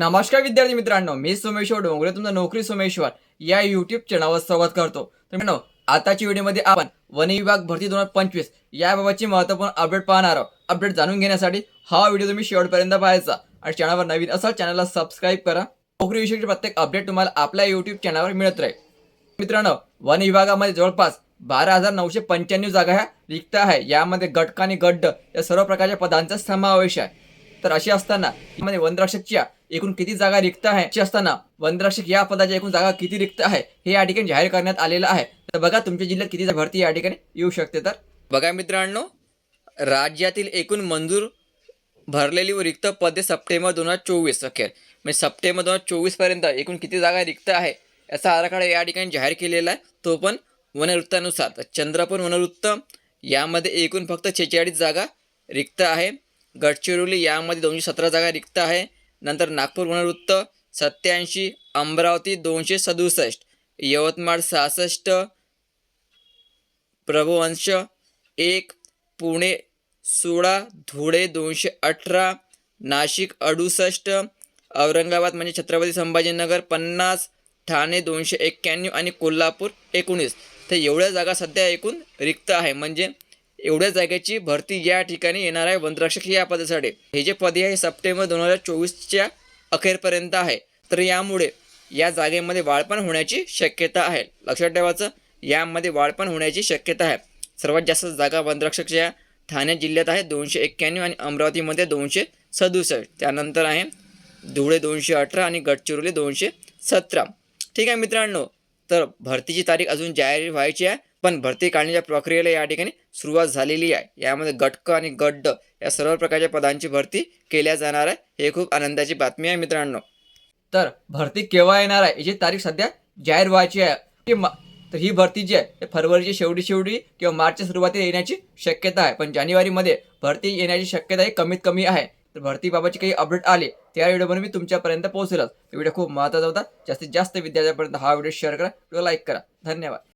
नमस्कार विद्यार्थी मित्रांनो मी सोमेश्वर डोंगरे तुमचा नोकरी सोमेश्वर या युट्यूब चॅनलवर स्वागत करतो. तर मित्रांनो आताच्या व्हिडिओमध्ये आपण वन विभाग भरती दोन हजार पंचवीस याबाबतची महत्त्वपूर्ण अपडेट पाहणार आहोत. अपडेट जाणून घेण्यासाठी हा व्हिडिओ तुम्ही शेवटपर्यंत पाहायचा. आणि चॅनलवर नवीन असाल चॅनलला सबस्क्राईब करा. नोकरीविषयीचे प्रत्येक अपडेट तुम्हाला आपल्या युट्यूब चॅनलवर मिळत राहील. मित्रांनो वन विभागामध्ये जवळपास बारा हजार नऊशे पंच्याण्णव जागा ह्या रिक्त आहे. यामध्ये गटक आणि गड्ड या सर्व प्रकारच्या पदांचा समावेश आहे. तर अशी असताना यामध्ये वनरक्षकच्या एकूण किती जागा रिक्त आहे? अशी असताना वनरक्षक या पदाच्या एकूण जागा किती रिक्त आहे? हे या ठिकाणी जाहीर करण्यात आलेलं आहे. तर बघा तुमच्या जिल्ह्यात किती जागा भरती या ठिकाणी येऊ शकते तर? बघा मित्रांनो राज्यातील एकूण मंजूर भरलेली व रिक्त पदे सप्टेंबर दोन हजार चोवीस. अखेर म्हणजे सप्टेंबर दोन हजार चोवीसपर्यंत एकूण किती जागा रिक्त आहे याचा आराखडा या ठिकाणी जाहीर केलेला आहे. तो पण वनवृत्तानुसार. तर चंद्रपूर वनवृत्त यामध्ये एकूण फक्त छेचाळीस जागा रिक्त आहे. गडचिरोली यामध्ये दोनशे सतरा जागा रिक्त आहे. नंतर नागपूर पुनर्वृत्त सत्याऐंशी अमरावती दोनशे सदुसष्ट यवतमाळ सहासष्ट प्रभुवंश एक पुणे सोळा धुळे दोनशे अठरा नाशिक अडुसष्ट औरंगाबाद म्हणजे छत्रपती संभाजीनगर पन्नास ठाणे दोनशे एक्क्याण्णव आणि कोल्हापूर एकोणीस. तर एवढ्या जागा सध्या एकूण रिक्त आहे. म्हणजे एवढ्या जागेची भरती या ठिकाणी येणार आहे वनरक्षक या पदासाठी. हे जे पदे आहे सप्टेंबर दोन हजार चोवीसच्या अखेरपर्यंत आहे. तर यामुळे या जागेमध्ये वाळपण होण्याची शक्यता आहे. लक्षात ठेवायचं यामध्ये वाळपण होण्याची शक्यता आहे. सर्वात जास्त जागा वनरक्षकच्या ठाणे जिल्ह्यात आहे दोनशे एक्क्याण्णव आणि अमरावतीमध्ये दोनशे सदुसष्ट. त्यानंतर आहे धुळे दोनशे अठरा आणि गडचिरोली दोनशे सतरा. ठीक आहे मित्रांनो तर भरतीची तारीख अजून जाहीर व्हायची आहे. पण भरती काढण्याच्या प्रक्रियेला या ठिकाणी सुरुवात झालेली आहे. यामध्ये गटक आणि गड्ड या सर्व प्रकारच्या पदांची भरती केल्या जाणार आहे. हे खूप आनंदाची बातमी आहे मित्रांनो. तर भरती केव्हा येणार आहे? याची तारीख सध्या जाहीर व्हायची आहे. की तर ही भरती जी आहे फरवरीची शेवटी शेवटी किंवा मार्चच्या सुरुवातीला येण्याची शक्यता आहे. पण जानेवारीमध्ये भरती येण्याची शक्यता ही कमीत कमी आहे. तर भरतीबाबतची काही अपडेट आले त्या व्हिडिओमध्ये मी तुमच्यापर्यंत पोहोचेलच. व्हिडिओ खूप महत्त्वाचा होता. जास्तीत जास्त विद्यार्थ्यांपर्यंत हा व्हिडिओ शेअर करा. व्हिडिओ लाईक करा. धन्यवाद.